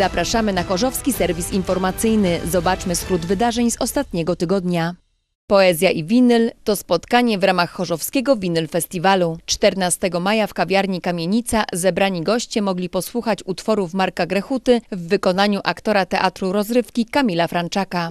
Zapraszamy na Chorzowski Serwis Informacyjny. Zobaczmy skrót wydarzeń z ostatniego tygodnia. Poezja i winyl to spotkanie w ramach Chorzowskiego Winyl Festiwalu. 14 maja w kawiarni Kamienica zebrani goście mogli posłuchać utworów Marka Grechuty w wykonaniu aktora teatru rozrywki Kamila Franczaka.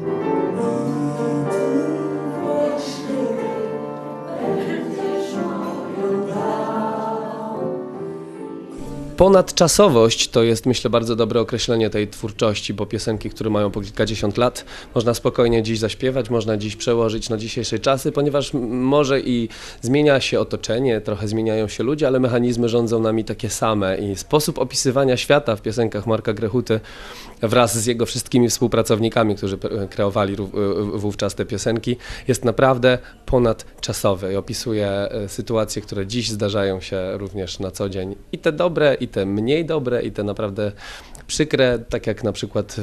Ponadczasowość to jest, myślę, bardzo dobre określenie tej twórczości, bo piosenki, które mają po kilkadziesiąt lat, można spokojnie dziś zaśpiewać, można dziś przełożyć na dzisiejsze czasy, ponieważ może i zmienia się otoczenie, trochę zmieniają się ludzie, ale mechanizmy rządzą nami takie same i sposób opisywania świata w piosenkach Marka Grechuty wraz z jego wszystkimi współpracownikami, którzy kreowali rów- wówczas te piosenki, jest naprawdę ponadczasowy i opisuje e, sytuacje, które dziś zdarzają się również na co dzień. I te dobre, i te mniej dobre, i te naprawdę przykre, tak jak na przykład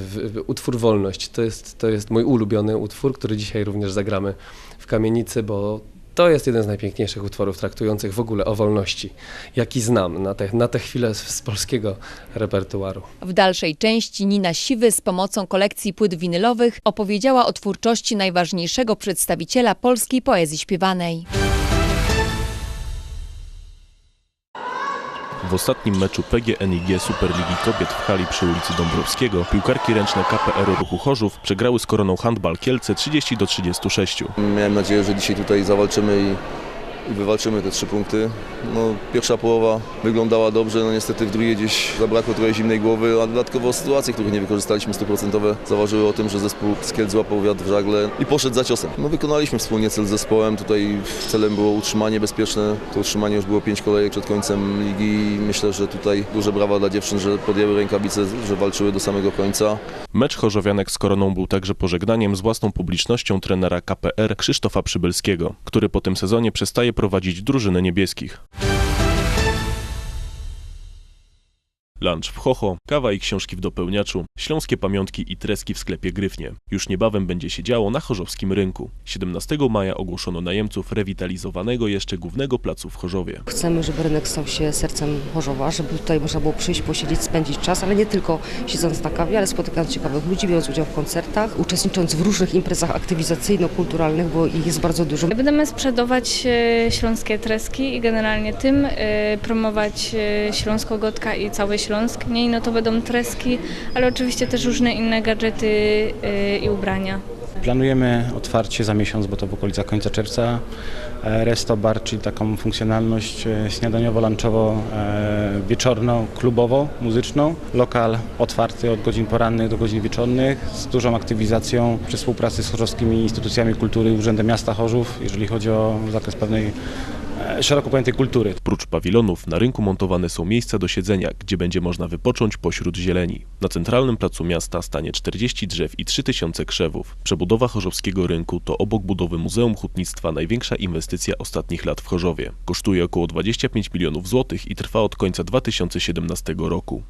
utwór Wolność. To jest, to jest mój ulubiony utwór, który dzisiaj również zagramy w Kamienicy, bo to jest jeden z najpiękniejszych utworów traktujących w ogóle o wolności, jaki znam na te, na tę chwilę z, z polskiego repertuaru. W dalszej części Nina Siwy z pomocą kolekcji płyt winylowych opowiedziała o twórczości najważniejszego przedstawiciela polskiej poezji śpiewanej. W ostatnim meczu PGNiG Superligi Kobiet w hali przy ulicy Dąbrowskiego piłkarki ręczne KPR Ruchu Chorzów przegrały z Koroną Handbal Kielce 30 do 36. Miałem nadzieję, że dzisiaj tutaj zawalczymy i, i wywalczymy te trzy punkty. No, pierwsza połowa wyglądała dobrze, no niestety w drugiej gdzieś zabrakło trochę zimnej głowy, a dodatkowo sytuacje, których nie wykorzystaliśmy stuprocentowe, zaważyły o tym, że zespół z Kielc złapał wiatr w żagle i poszedł za ciosem. No, wykonaliśmy wspólnie cel z zespołem, tutaj celem było utrzymanie bezpieczne, to utrzymanie już było pięć kolejek przed końcem ligi myślę, że tutaj duże brawa dla dziewczyn, że podjęły rękawice, że walczyły do samego końca. Mecz Chorzowianek z Koroną był także pożegnaniem z własną publicznością trenera KPR Krzysztofa Przybylskiego, który po tym sezonie przestaje prowadzić drużynę niebieskich. Lunch w Chocho, kawa i książki w dopełniaczu, śląskie pamiątki i treski w sklepie Gryfnie. Już niebawem będzie się działo na chorzowskim rynku. 17 maja ogłoszono najemców rewitalizowanego jeszcze głównego placu w Chorzowie. Chcemy, żeby rynek stał się sercem Chorzowa, żeby tutaj można było przyjść, posiedzieć, spędzić czas, ale nie tylko siedząc na kawie, ale spotykając ciekawych ludzi, biorąc udział w koncertach, uczestnicząc w różnych imprezach aktywizacyjno-kulturalnych, bo ich jest bardzo dużo. Będziemy sprzedawać e, śląskie treski i generalnie tym e, promować e, Śląskogotka i cały Śląsk. Mniej no to będą treski, ale oczywiście też różne inne gadżety e, i ubrania. Planujemy otwarcie za miesiąc, bo to w okolicach końca czerwca. e, Resto bar, czyli taką funkcjonalność e, śniadaniowo-lunchowo, e. Lokal otwarty od godzin porannych do godzin wieczornych z dużą aktywizacją przy współpracy z chorzowskimi instytucjami kultury, Urzędem Miasta Chorzów, jeżeli chodzi o zakres pewnej szeroko pojętej kultury. Prócz pawilonów na rynku montowane są miejsca do siedzenia, gdzie będzie można wypocząć pośród zieleni. Na centralnym placu miasta stanie 40 drzew i 3000 krzewów. Przebudowa chorzowskiego rynku to obok budowy Muzeum Hutnictwa największa inwestycja ostatnich lat w Chorzowie. Kosztuje około 25 milionów złotych i trwa od końca 2017 roku.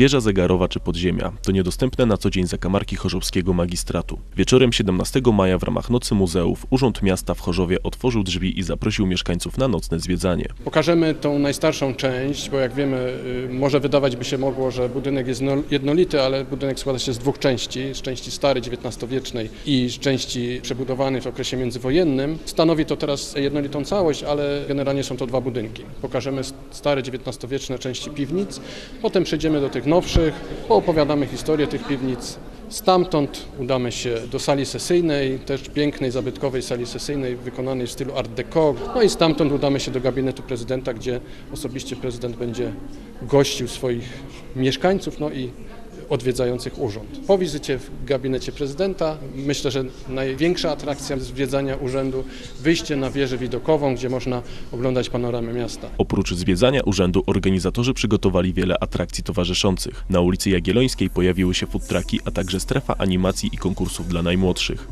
Wieża zegarowa czy podziemia to niedostępne na co dzień zakamarki chorzowskiego magistratu. Wieczorem 17 maja w ramach Nocy Muzeów Urząd Miasta w Chorzowie otworzył drzwi i zaprosił mieszkańców na nocne zwiedzanie. Pokażemy tą najstarszą część, bo jak wiemy, y, może wydawać by się mogło, że budynek jest no- jednolity, ale budynek składa się z dwóch części, z części starej, XIX-wiecznej i z części przebudowanej w okresie międzywojennym. Stanowi to teraz jednolitą całość, ale generalnie są to dwa budynki. Pokażemy stare XIX-wieczne części piwnic, potem przejdziemy do tych nowszych, poopowiadamy historię tych piwnic. Stamtąd udamy się do sali sesyjnej, też pięknej, zabytkowej sali sesyjnej, wykonanej w stylu Art Deco. No i stamtąd udamy się do gabinetu prezydenta, gdzie osobiście prezydent będzie gościł swoich mieszkańców, no i odwiedzających urząd. Po wizycie w gabinecie prezydenta myślę, że największa atrakcja zwiedzania urzędu wyjście na wieżę widokową, gdzie można oglądać panoramę miasta. Oprócz zwiedzania urzędu organizatorzy przygotowali wiele atrakcji towarzyszących. Na ulicy Jagiellońskiej pojawiły się food trucki, a także strefa animacji i konkursów dla najmłodszych.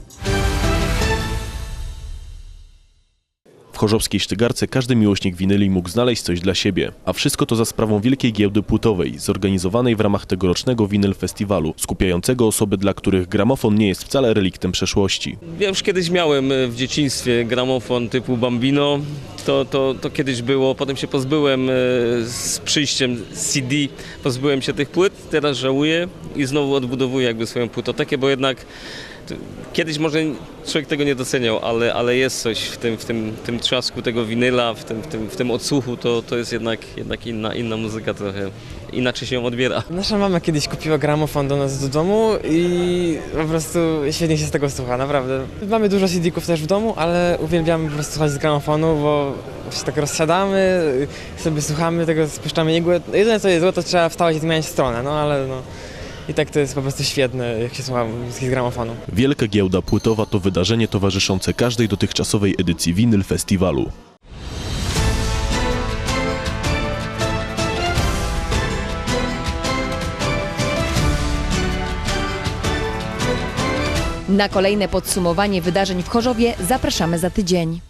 W chorzowskiej sztygarce każdy miłośnik winyli mógł znaleźć coś dla siebie. A wszystko to za sprawą wielkiej giełdy płytowej, zorganizowanej w ramach tegorocznego Winyl Festiwalu, skupiającego osoby, dla których gramofon nie jest wcale reliktem przeszłości. Ja już kiedyś miałem e, w dzieciństwie gramofon typu Bambino. To, to, to kiedyś było, potem się pozbyłem e, z przyjściem CD, pozbyłem się tych płyt, teraz żałuję i znowu odbudowuję jakby swoją płytotekę, bo jednak kiedyś może człowiek tego nie doceniał, ale, ale jest coś w tym, w tym, tym trzasku tego winyla, w tym, w tym, w tym odsłuchu, to, to jest jednak, jednak inna, inna muzyka trochę, inaczej się ją odbiera. Nasza mama kiedyś kupiła gramofon do nas do domu i po prostu świetnie się z tego słucha, naprawdę. Mamy dużo CD-ków też w domu, ale uwielbiamy po prostu słuchać z gramofonu, bo się tak rozsiadamy, sobie słuchamy tego, spuszczamy igłę. Jedyne co jest złe, to trzeba wstawać i zmieniać stronę, no ale no i tak to jest po prostu świetne, jak się słucha muzyki z gramofonu. Wielka giełda płytowa to wydarzenie towarzyszące każdej dotychczasowej edycji Winyl Festiwalu. Na kolejne podsumowanie wydarzeń w Chorzowie zapraszamy za tydzień.